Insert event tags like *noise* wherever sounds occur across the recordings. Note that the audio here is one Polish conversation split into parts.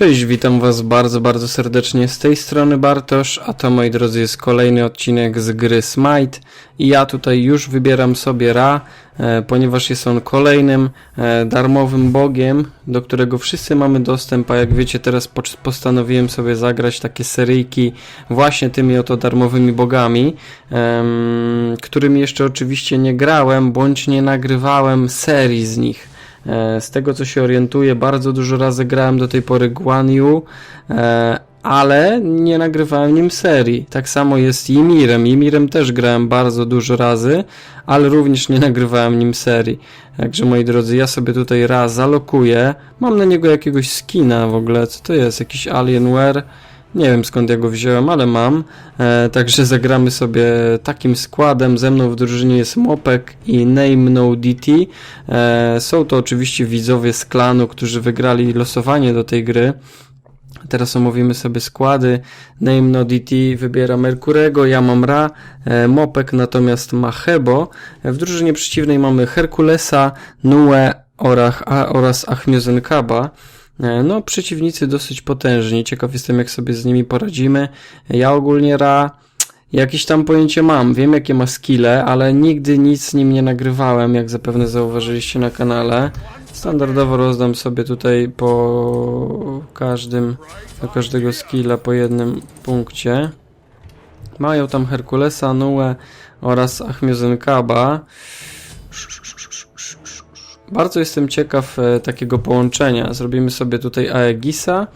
Cześć, witam was bardzo, bardzo serdecznie. Z tej strony Bartosz, a to moi drodzy jest kolejny odcinek z gry Smite. I ja tutaj już wybieram sobie Ra, e, ponieważ jest on kolejnym e, darmowym bogiem, do którego wszyscy mamy dostęp, a jak wiecie teraz po- postanowiłem sobie zagrać takie seryjki właśnie tymi oto darmowymi bogami, którymi jeszcze oczywiście nie grałem, bądź nie nagrywałem serii z nich. E, Z tego co się orientuję, bardzo dużo razy grałem do tej pory Guan Yu, e, ale nie nagrywałem nim serii. Tak samo jest Ymirem. Ymirem też grałem bardzo dużo razy, ale również nie nagrywałem nim serii. Także moi drodzy, ja sobie tutaj raz zalokuję. Mam na niego jakiegoś skina w ogóle. Co to jest? Jakiś Alienware? Nie wiem skąd ja go wziąłem, ale mam. E, także zagramy sobie takim składem. Ze mną w drużynie jest Mopek i Name No DT. E, są to oczywiście widzowie z klanu, którzy wygrali losowanie do tej gry. Teraz omówimy sobie składy. Name No DT wybiera Merkurego, ja mam Ra, e, Mopek natomiast ma Hebo. E, W drużynie przeciwnej mamy Herkulesa, Nue oraz, a, oraz Achmiozenkaba. E, No, przeciwnicy dosyć potężni. Ciekaw jestem, jak sobie z nimi poradzimy. Ja ogólnie Ra jakieś tam pojęcie mam. Wiem, jakie ma skille, ale nigdy nic z nim nie nagrywałem, jak zapewne zauważyliście na kanale. Standardowo rozdam sobie tutaj po każdym, do każdego skilla po jednym punkcie. Mają tam Herkulesa, Nue oraz Achmiozenkaba. Bardzo jestem ciekaw e, takiego połączenia. Zrobimy sobie tutaj Aegisa,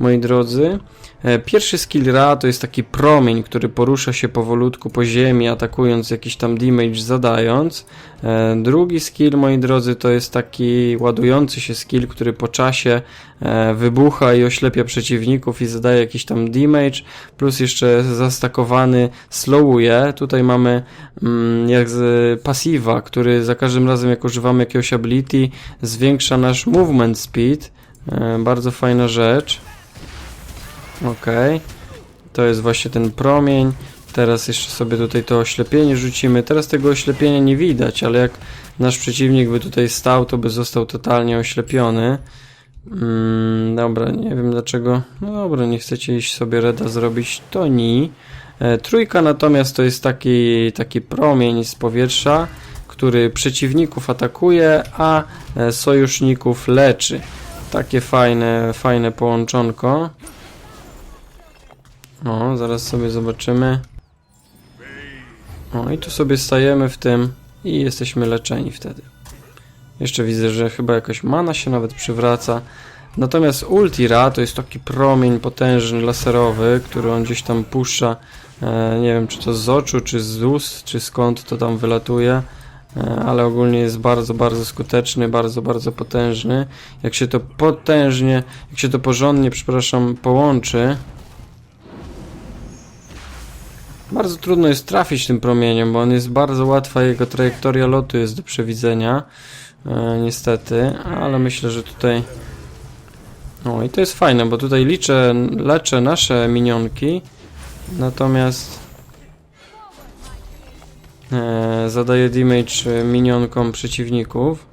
moi drodzy. E, Pierwszy skill Ra to jest taki promień, który porusza się powolutku po ziemi, atakując jakiś tam damage zadając. E, Drugi skill, moi drodzy, to jest taki ładujący się skill, który po czasie e, wybucha i oślepia przeciwników i zadaje jakiś tam damage, plus jeszcze zastakowany slowuje. Tutaj mamy mm, jak z passiva, który za każdym razem jak używamy jakiegoś ability zwiększa nasz movement speed. Bardzo fajna rzecz. Okej. To jest właśnie ten promień. Teraz jeszcze sobie tutaj to oślepienie rzucimy. Teraz tego oślepienia nie widać, ale jak nasz przeciwnik by tutaj stał, to by został totalnie oślepiony. Mm, dobra, nie wiem dlaczego. No dobra, nie chcecie iść sobie reda zrobić, to ni. E, trójka natomiast to jest taki, taki promień z powietrza, który przeciwników atakuje, a e, sojuszników leczy. Takie fajne, fajne połączonko. O, zaraz sobie zobaczymy. O, i tu sobie stajemy w tym i jesteśmy leczeni wtedy. Jeszcze widzę, że chyba jakaś mana się nawet przywraca. Natomiast Ultira to jest taki promień potężny, laserowy, który on gdzieś tam puszcza. E, nie wiem, czy to z oczu, czy z ust, czy skąd to tam wylatuje. E, ale ogólnie jest bardzo, bardzo skuteczny, bardzo, bardzo potężny. Jak się to potężnie, jak się to porządnie, przepraszam, połączy, bardzo trudno jest trafić tym promieniem, bo on jest bardzo łatwa, jego trajektoria lotu jest do przewidzenia. E, niestety, ale myślę, że tutaj. O, i to jest fajne, bo tutaj liczę, leczę nasze minionki, natomiast e, zadaję damage minionkom przeciwników.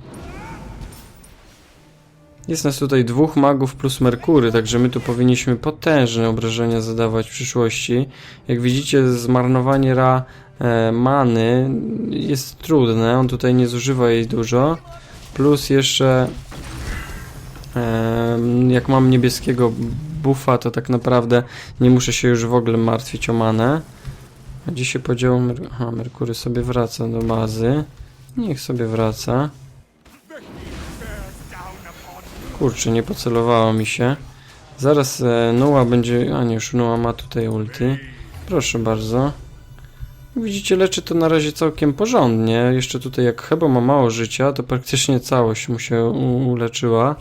Jest nas tutaj dwóch magów plus Merkury, także my tu powinniśmy potężne obrażenia zadawać w przyszłości. Jak widzicie, zmarnowanie Ra e, many jest trudne, on tutaj nie zużywa jej dużo. Plus jeszcze e, jak mam niebieskiego buffa, to tak naprawdę nie muszę się już w ogóle martwić o manę. Gdzie się podział? Mer Aha, Merkury sobie wraca do bazy. Niech sobie wraca. Kurczę, nie pocelowało mi się. Zaraz e, będzie... A nie, już Noah ma tutaj ulti. Proszę bardzo. Widzicie, leczy to na razie całkiem porządnie. Jeszcze tutaj jak Hebo ma mało życia, to praktycznie całość mu się uleczyła.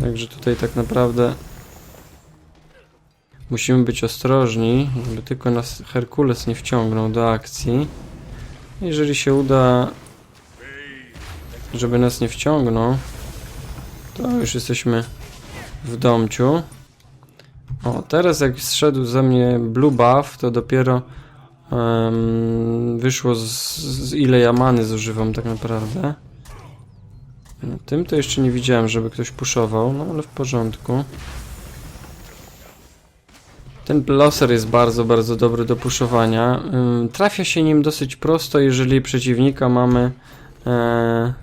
Także tutaj tak naprawdę musimy być ostrożni, żeby tylko nas Herkules nie wciągnął do akcji. Jeżeli się uda, żeby nas nie wciągnął, to już jesteśmy w domciu. O, teraz jak zszedł ze mnie blue buff, to dopiero em, wyszło z, z ile ja many zużywam tak naprawdę. No, tym to jeszcze nie widziałem, żeby ktoś puszował, no ale w porządku. Ten loser jest bardzo, bardzo dobry do puszowania. Ym, Trafia się nim dosyć prosto, jeżeli przeciwnika mamy e,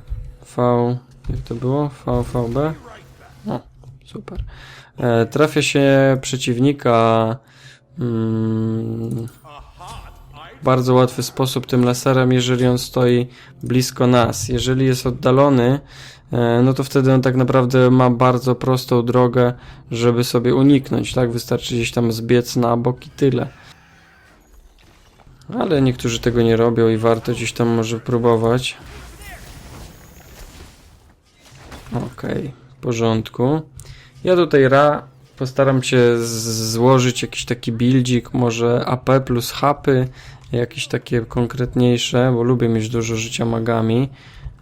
V... jak to było? VVB? O, super. E, trafia się przeciwnika mm, w bardzo łatwy sposób tym laserem, jeżeli on stoi blisko nas. Jeżeli jest oddalony, e, no to wtedy on tak naprawdę ma bardzo prostą drogę, żeby sobie uniknąć, tak? Wystarczy gdzieś tam zbiec na bok i tyle. Ale niektórzy tego nie robią i warto gdzieś tam może próbować. Okej, w porządku. Ja tutaj Ra postaram się złożyć jakiś taki buildzik, może AP plus hapy, jakieś takie konkretniejsze, bo lubię mieć dużo życia magami,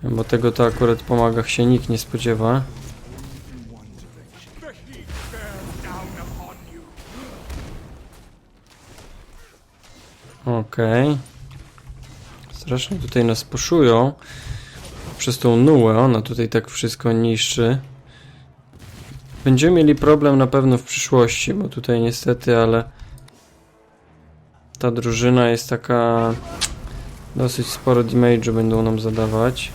bo tego to akurat po magach się nikt nie spodziewa. Okej. Strasznie tutaj nas puszują. Przez tą nułę, ona tutaj tak wszystko niszczy. Będziemy mieli problem na pewno w przyszłości, bo tutaj niestety, ale ta drużyna jest taka dosyć sporo damage'u będą nam zadawać.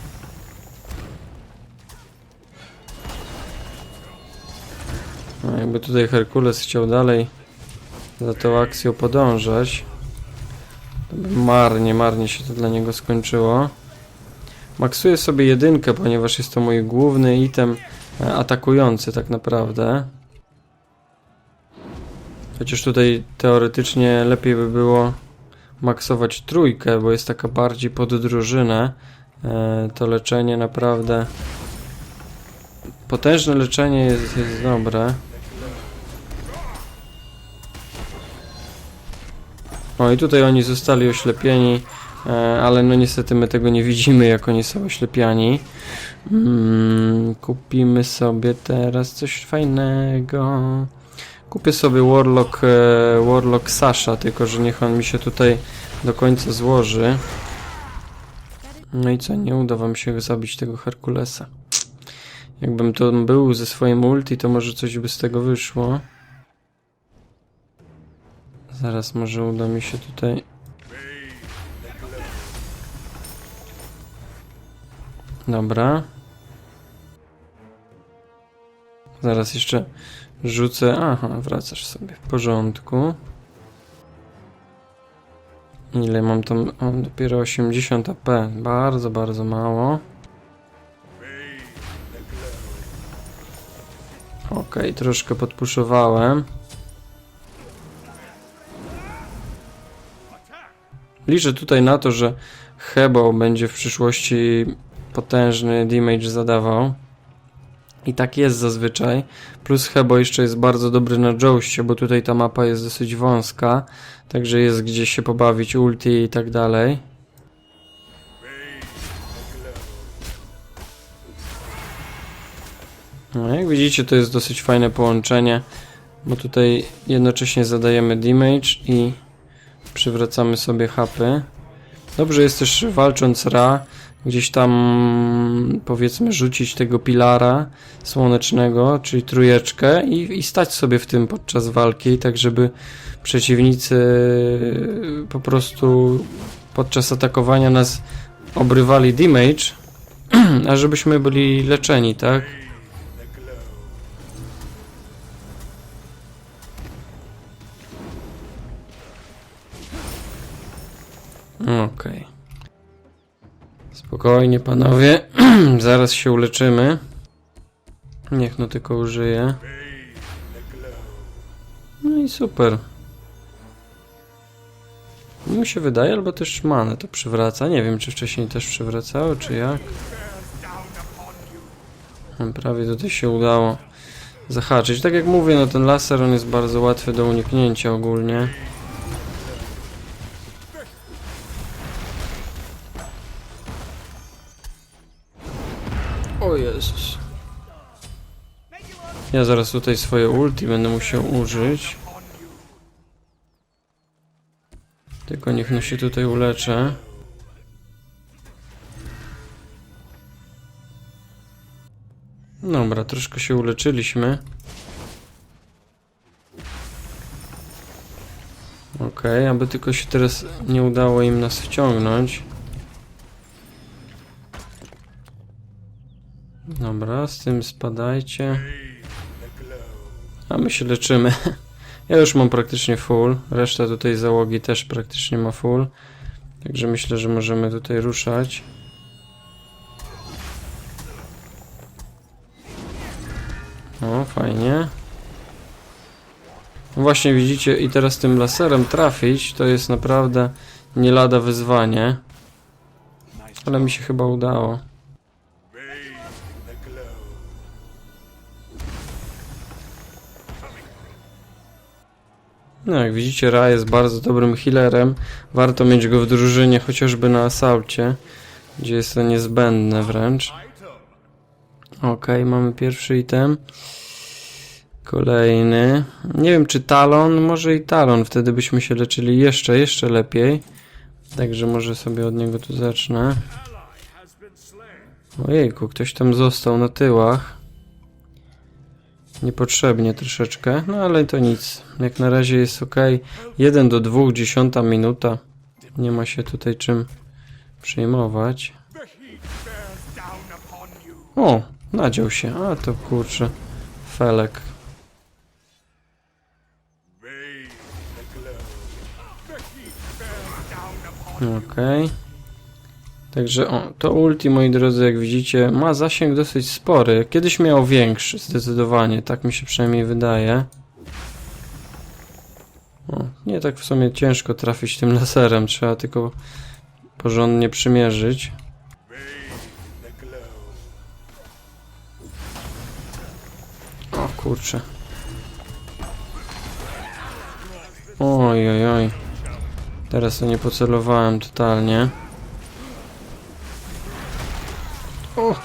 No, jakby tutaj Herkules chciał dalej za tą akcją podążać, to by marnie, marnie się to dla niego skończyło. Maksuję sobie jedynkę, ponieważ jest to mój główny item e, atakujący tak naprawdę. Chociaż tutaj teoretycznie lepiej by było maksować trójkę, bo jest taka bardziej pod drużynę. E, To leczenie naprawdę... Potężne leczenie jest, jest dobre. O i tutaj oni zostali oślepieni, ale no niestety my tego nie widzimy jak oni są oślepiani. Mm, kupimy sobie teraz coś fajnego. Kupię sobie Warlock, e, Warlock Sasha, tylko że niech on mi się tutaj do końca złoży. No i co, nie uda wam się zabić tego Herkulesa. Jakbym to był ze swoim ulti, to może coś by z tego wyszło. Zaraz może uda mi się tutaj... Dobra. Zaraz jeszcze rzucę... Aha, wracasz sobie. W porządku. Ile mam tam? Mam dopiero 80 AP. Bardzo, bardzo mało. Okej, troszkę podpuszowałem. Liczę tutaj na to, że Hebo będzie w przyszłości potężny damage zadawał. I tak jest zazwyczaj. Plus Hebo jeszcze jest bardzo dobry na Joustie, bo tutaj ta mapa jest dosyć wąska. Także jest gdzie się pobawić, ulti i tak dalej. No, jak widzicie, to jest dosyć fajne połączenie, bo tutaj jednocześnie zadajemy damage i przywracamy sobie hapy. Dobrze jest też walcząc Ra, gdzieś tam powiedzmy rzucić tego pilara słonecznego, czyli trójeczkę i, i stać sobie w tym podczas walki, tak żeby przeciwnicy po prostu podczas atakowania nas obrywali damage, *clears throat* a żebyśmy byli leczeni, tak? Okej. Spokojnie, panowie. *clears throat* Zaraz się uleczymy. Niech no tylko użyje. No i super. Mi się wydaje, albo też manę to przywraca. Nie wiem, czy wcześniej też przywracało, czy jak. No, Prawie tutaj się udało zahaczyć. Tak jak mówię, no ten laser on jest bardzo łatwy do uniknięcia ogólnie. Ja zaraz tutaj swoje ulti będę musiał użyć. Tylko niech no się tutaj uleczę. Dobra, troszkę się uleczyliśmy. Okej, aby tylko się teraz nie udało im nas wciągnąć. Dobra, z tym spadajcie. A my się leczymy. *laughs* Ja już mam praktycznie full. Reszta tutaj załogi też praktycznie ma full. Także myślę, że możemy tutaj ruszać. O, fajnie. No właśnie widzicie, i teraz tym laserem trafić to jest naprawdę nie lada wyzwanie. Ale mi się chyba udało. No jak widzicie, Ra jest bardzo dobrym healerem. Warto mieć go w drużynie, chociażby na asaucie, gdzie jest to niezbędne wręcz. Okej, mamy pierwszy item. Kolejny. Nie wiem czy talon, może i talon, wtedy byśmy się leczyli jeszcze, jeszcze lepiej. Także może sobie od niego tu zacznę. Ojejku, ktoś tam został na tyłach. Niepotrzebnie troszeczkę, no ale to nic. Jak na razie jest ok. 1 do 2, dziesiąta minuta. Nie ma się tutaj czym przejmować. O, nadział się. A to kurczę. Felek. Okej. Także o, to ulti, moi drodzy, jak widzicie, ma zasięg dosyć spory. Kiedyś miał większy, zdecydowanie, tak mi się przynajmniej wydaje. O, nie tak w sumie ciężko trafić tym laserem, trzeba tylko porządnie przymierzyć. O kurczę. Oj, oj, oj. Teraz to nie pocelowałem totalnie. O!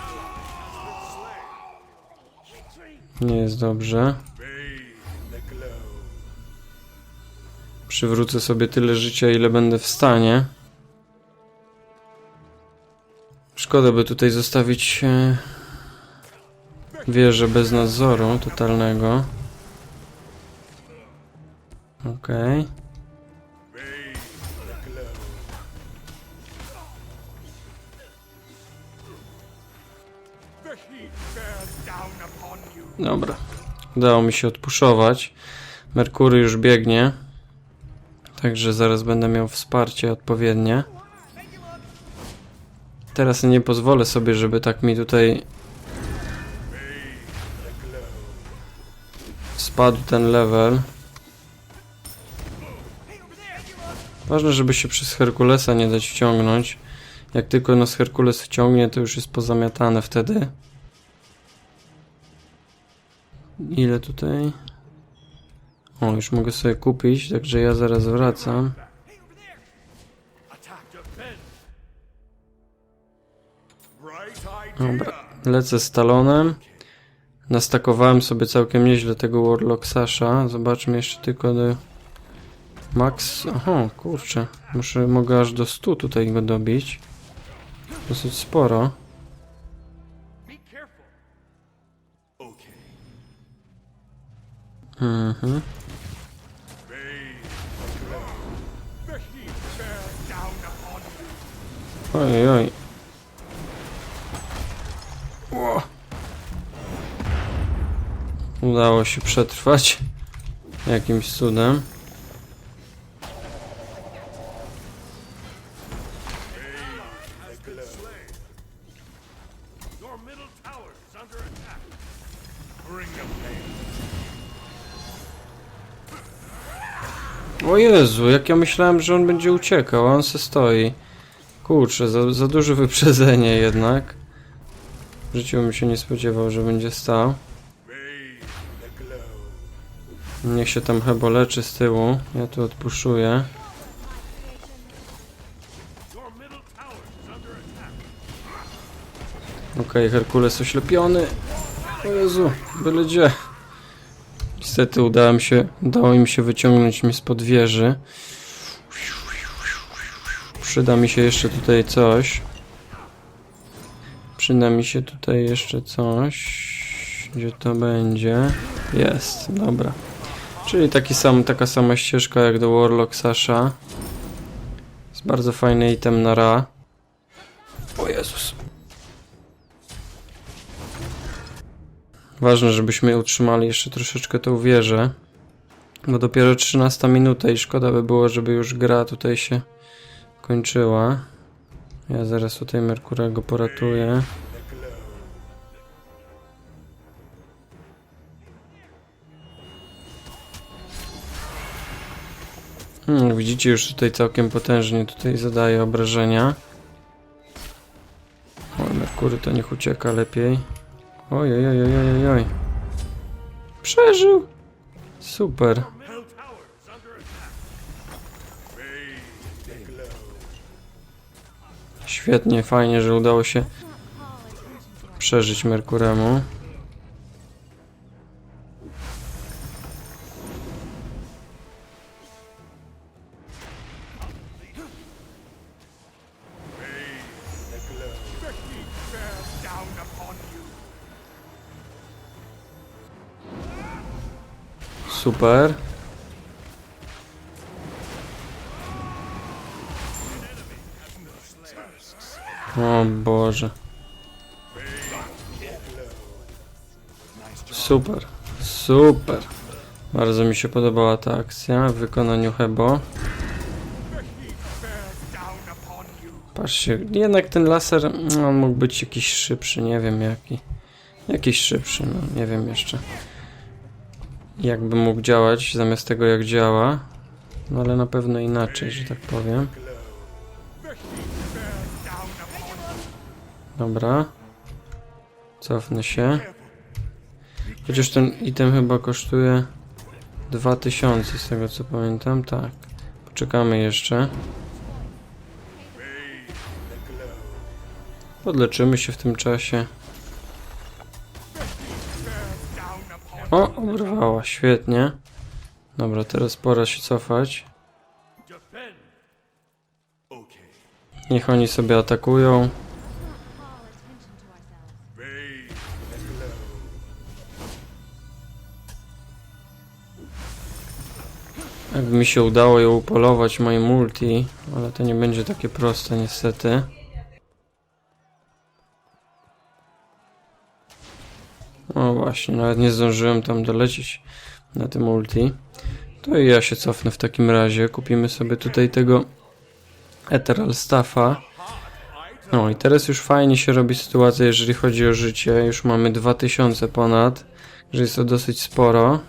Nie jest dobrze. Przywrócę sobie tyle życia, ile będę w stanie. Szkoda by tutaj zostawić e, wieżę bez nadzoru totalnego. Okej. Dobra. Udało mi się odpuszować. Merkury już biegnie. Także zaraz będę miał wsparcie odpowiednie. Teraz nie pozwolę sobie, żeby tak mi tutaj spadł ten level. Ważne, żeby się przez Herkulesa nie dać wciągnąć. Jak tylko nas Herkules wciągnie, to już jest pozamiatane wtedy. Ile tutaj? O, już mogę sobie kupić, także ja zaraz wracam. Dobra, lecę z talonem. Nastakowałem sobie całkiem nieźle tego Warlock Sasha. Zobaczmy jeszcze tylko do... Max... Aha, kurczę. Muszę, mogę aż do 100 tutaj go dobić. Dosyć sporo. Mhm. Oj, oj. Ło. Udało się przetrwać. Jakimś cudem. Jezu, jak ja myślałem, że on będzie uciekał, a on se stoi. Kurczę, za, za duże *laughs* wyprzedzenie jednak. W życiu bym się nie spodziewał, że będzie stał. Niech się tam chyba leczy z tyłu. Ja tu odpuszuję. Okej, Herkules oślepiony. O Jezu, byle gdzie. Niestety udało mi się, udało im się wyciągnąć mnie spod wieży. Przyda mi się jeszcze tutaj coś. Przyda mi się tutaj jeszcze coś. Gdzie to będzie? Jest, dobra. Czyli taki sam, taka sama ścieżka jak do Warlock Sasha. Jest bardzo fajny item na Ra. O Jezus. Ważne, żebyśmy utrzymali jeszcze troszeczkę tą wieżę. Bo dopiero 13 minuta i szkoda by było, żeby już gra tutaj się kończyła. Ja zaraz tutaj Merkurego poratuję. Hmm, widzicie już tutaj całkiem potężnie tutaj zadaje obrażenia. O, Merkury to niech ucieka lepiej. Oj, oj, oj, oj, oj, oj. Przeżył! Super. Świetnie, fajnie, że udało się przeżyć Merkuremu. Super. O Boże. Super. Super. Bardzo mi się podobała ta akcja w wykonaniu Hebo. Patrzcie, jednak ten laser, on mógł być jakiś szybszy, nie wiem jaki. Jakiś szybszy, no nie wiem jeszcze. Jakby mógł działać zamiast tego jak działa. No ale na pewno inaczej, że tak powiem. Dobra. Cofnę się. Chociaż ten item chyba kosztuje 2000 z tego co pamiętam. Tak. Poczekamy jeszcze. Podleczymy się w tym czasie. O, obrwała, świetnie. Dobra, teraz pora się cofać. Niech oni sobie atakują. Jakby mi się udało ją upolować moim multi, ale to nie będzie takie proste niestety. Właśnie, nawet nie zdążyłem tam dolecieć na tym multi. To i ja się cofnę w takim razie. Kupimy sobie tutaj tego Ethereal Staffa. No i teraz już fajnie się robi sytuacja, jeżeli chodzi o życie. Już mamy 2000 ponad, że jest to dosyć sporo.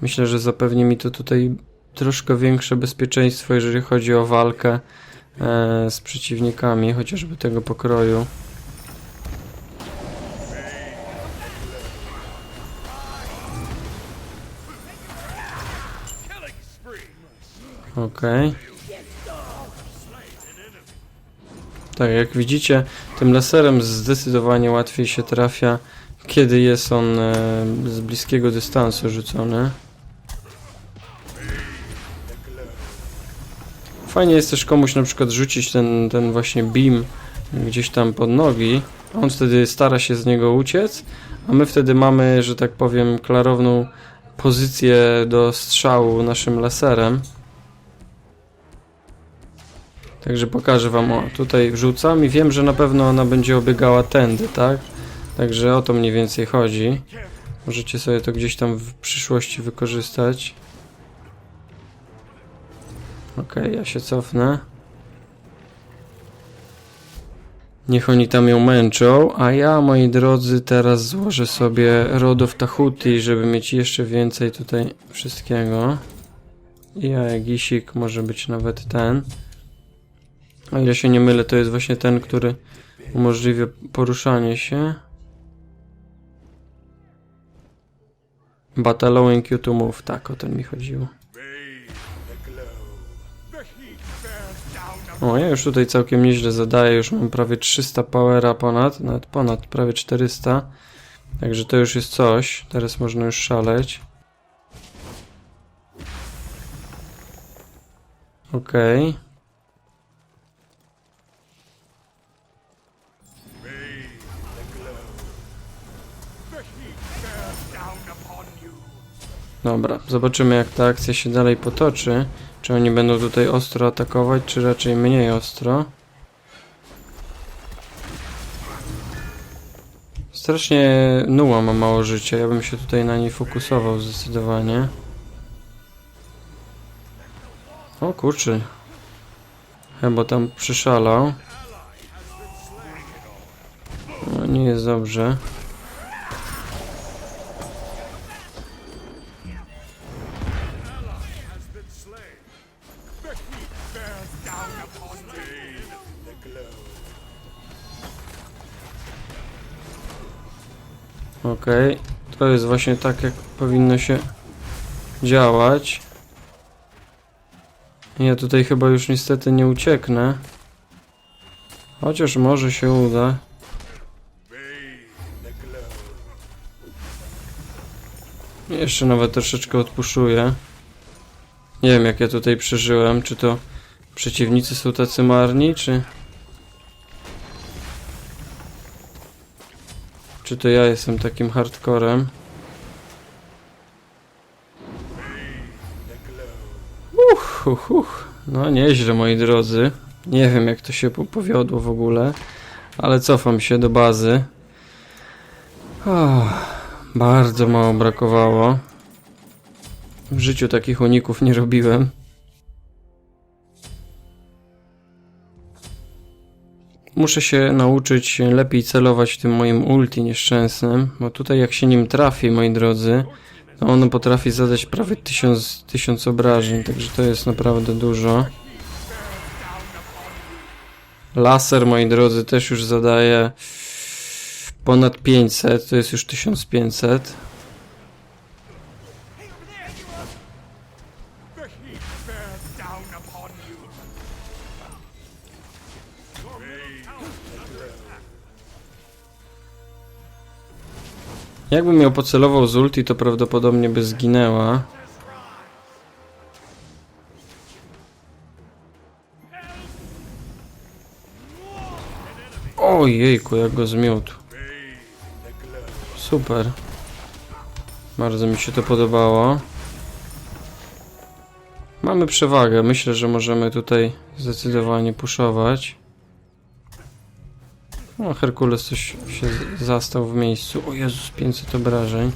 Myślę, że zapewni mi to tutaj troszkę większe bezpieczeństwo, jeżeli chodzi o walkę e, z przeciwnikami, chociażby tego pokroju. Okej. Tak, jak widzicie, tym laserem zdecydowanie łatwiej się trafia, kiedy jest on e, z bliskiego dystansu rzucony. Fajnie jest też komuś na przykład rzucić ten, ten właśnie beam gdzieś tam pod nogi, on wtedy stara się z niego uciec, a my wtedy mamy, że tak powiem, klarowną pozycję do strzału naszym laserem. Także pokażę wam, o, tutaj wrzucam i wiem, że na pewno ona będzie obiegała tędy, tak? Także o to mniej więcej chodzi. Możecie sobie to gdzieś tam w przyszłości wykorzystać. Okej, ja się cofnę. Niech oni tam ją męczą, a ja, moi drodzy, teraz złożę sobie Rod of Tahuti, żeby mieć jeszcze więcej tutaj wszystkiego. I Aegisik może być nawet ten. O ile się nie mylę, to jest właśnie ten, który umożliwia poruszanie się. But allowing you to move, tak, o ten mi chodziło. O, ja już tutaj całkiem nieźle zadaję, już mam prawie 300 powera ponad, nawet ponad, prawie 400. Także to już jest coś, teraz można już szaleć. Okej. The Dobra, zobaczymy jak ta akcja się dalej potoczy. Czy oni będą tutaj ostro atakować, czy raczej mniej ostro. Strasznie Nuła ma mało życia, ja bym się tutaj na niej fokusował zdecydowanie. O kurczę. Chyba tam przyszalał. No, nie jest dobrze. Okej, to jest właśnie tak, jak powinno się działać. Ja tutaj chyba już niestety nie ucieknę. Chociaż może się uda. Jeszcze nawet troszeczkę odpuszuję. Nie wiem jak ja tutaj przeżyłem, czy to przeciwnicy są tacy marni, czy... Czy to ja jestem takim hardcorem? Uch, uch, uch. No nieźle moi drodzy. Nie wiem jak to się po- powiodło w ogóle, ale cofam się do bazy. Oh, bardzo mało brakowało. W życiu takich uników nie robiłem. Muszę się nauczyć lepiej celować tym moim ulti nieszczęsnym, bo tutaj jak się nim trafi, moi drodzy, to ono potrafi zadać prawie tysiąc, tysiąc obrażeń, także to jest naprawdę dużo. Laser, moi drodzy, też już zadaje ponad 500, to jest już 1500. Jakbym ją pocelował z ulti, to prawdopodobnie by zginęła. Ojejku, jak go zmiótł. Super. Bardzo mi się to podobało. Mamy przewagę. Myślę, że możemy tutaj zdecydowanie puszować. O, Herkules coś się zastał w miejscu. O Jezus, 500 obrażeń.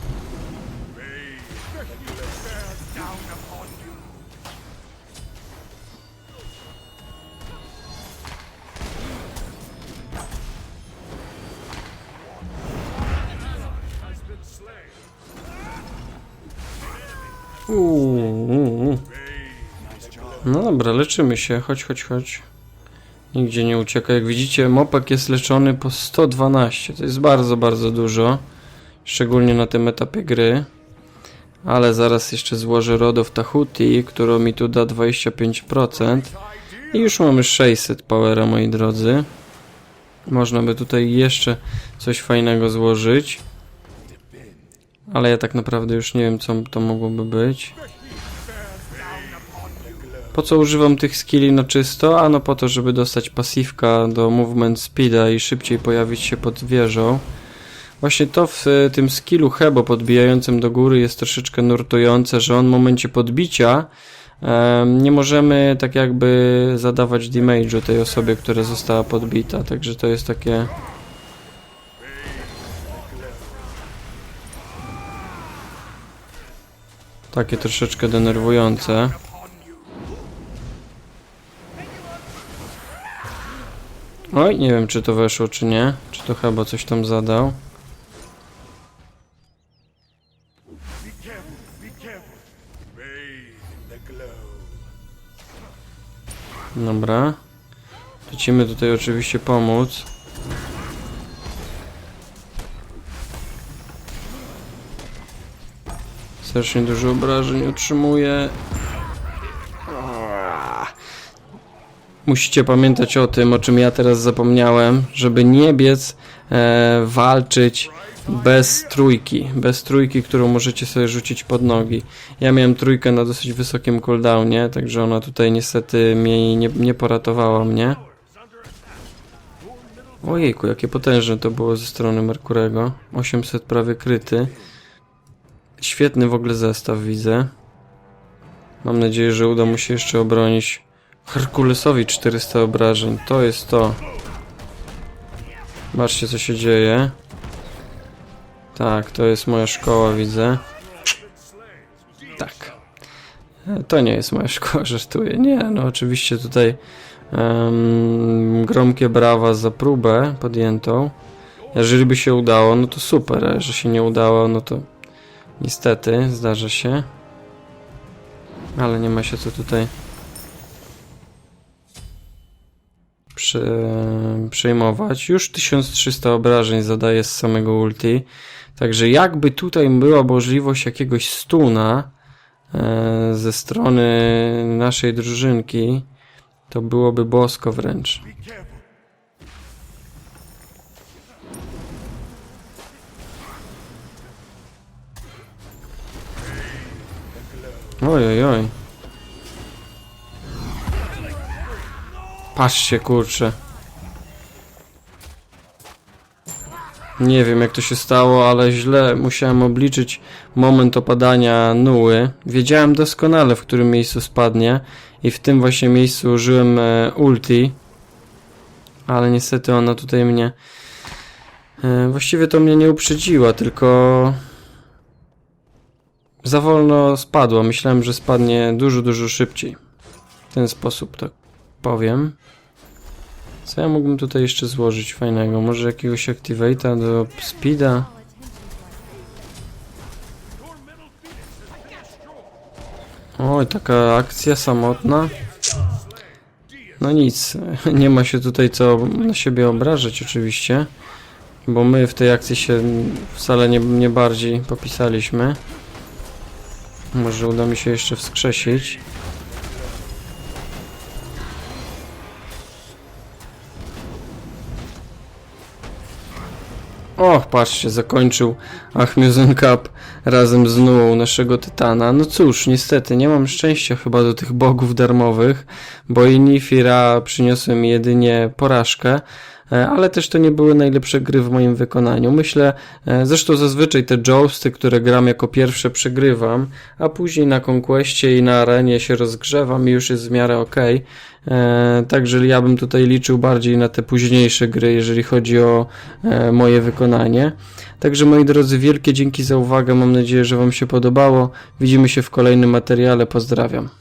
Uuu. No dobra, leczymy się. Chodź, chodź, chodź. Nigdzie nie ucieka. Jak widzicie, mopek jest leczony po 112. To jest bardzo, bardzo dużo. Szczególnie na tym etapie gry. Ale zaraz jeszcze złożę Rodów Tahuti, którą mi tu da 25%. I już mamy 600 powera, moi drodzy. Można by tutaj jeszcze coś fajnego złożyć. Ale ja tak naprawdę już nie wiem, co to mogłoby być. Po co używam tych skilli na czysto? Ano po to, żeby dostać pasywka do movement speeda i szybciej pojawić się pod wieżą. Właśnie to w e, tym skillu Hebo podbijającym do góry jest troszeczkę nurtujące, że on w momencie podbicia em, nie możemy tak jakby zadawać damage'u tej osobie, która została podbita, także to jest takie... Takie troszeczkę denerwujące. Oj, nie wiem czy to weszło czy nie. Czy to chyba coś tam zadał. Dobra. Lecimy tutaj oczywiście pomóc. Strasznie dużo obrażeń otrzymuję. Musicie pamiętać o tym, o czym ja teraz zapomniałem, żeby nie biec e, walczyć bez trójki. Bez trójki, którą możecie sobie rzucić pod nogi. Ja miałem trójkę na dosyć wysokim cooldownie, także ona tutaj niestety mnie nie, nie poratowała mnie. Ojejku, jakie potężne to było ze strony Merkurego. 800 prawie kryty. świetny w ogóle zestaw, widzę. Mam nadzieję, że uda mu się jeszcze obronić Herkulesowi 400 obrażeń. To jest to. Zobaczcie, co się dzieje. Tak, to jest moja szkoła, widzę. Tak. E, To nie jest moja *laughs* szkoła, żartuję. Nie, no oczywiście tutaj em, gromkie brawa za próbę podjętą. Jeżeli by się udało, no to super, a że się nie udało, no to niestety zdarza się. Ale nie ma się co tutaj prze, przejmować. Już 1300 obrażeń zadaje z samego ulti. Także jakby tutaj była możliwość jakiegoś stuna e, ze strony naszej drużynki, to byłoby bosko wręcz. Oj, oj, oj. Patrzcie, kurczę. Nie wiem jak to się stało, ale źle musiałem obliczyć moment opadania nuły. Wiedziałem doskonale w którym miejscu spadnie i w tym właśnie miejscu użyłem e, ulti. Ale niestety ona tutaj mnie... E, właściwie to mnie nie uprzedziła, tylko... Za wolno spadła. Myślałem, że spadnie dużo, dużo szybciej. W ten sposób, tak powiem. Co ja mógłbym tutaj jeszcze złożyć fajnego? Może jakiegoś Activate'a do Speeda? Oj, taka akcja samotna. No nic, *laughs* nie ma się tutaj co na siebie obrażać oczywiście, bo my w tej akcji się wcale nie, nie bardziej popisaliśmy. Może uda mi się jeszcze wskrzesić. Och, patrzcie, zakończył Achmusen Cup razem z Nułą naszego Tytana. No cóż, niestety, nie mam szczęścia chyba do tych bogów darmowych, bo i Nifira przyniosły mi jedynie porażkę, ale też to nie były najlepsze gry w moim wykonaniu. Myślę, e, zresztą zazwyczaj te jousty, które gram jako pierwsze przegrywam, a później na Conquestie i na arenie się rozgrzewam i już jest w miarę okej. E, Także ja bym tutaj liczył bardziej na te późniejsze gry, jeżeli chodzi o e, moje wykonanie. Także moi drodzy, wielkie dzięki za uwagę. Mam nadzieję, że Wam się podobało. Widzimy się w kolejnym materiale. Pozdrawiam.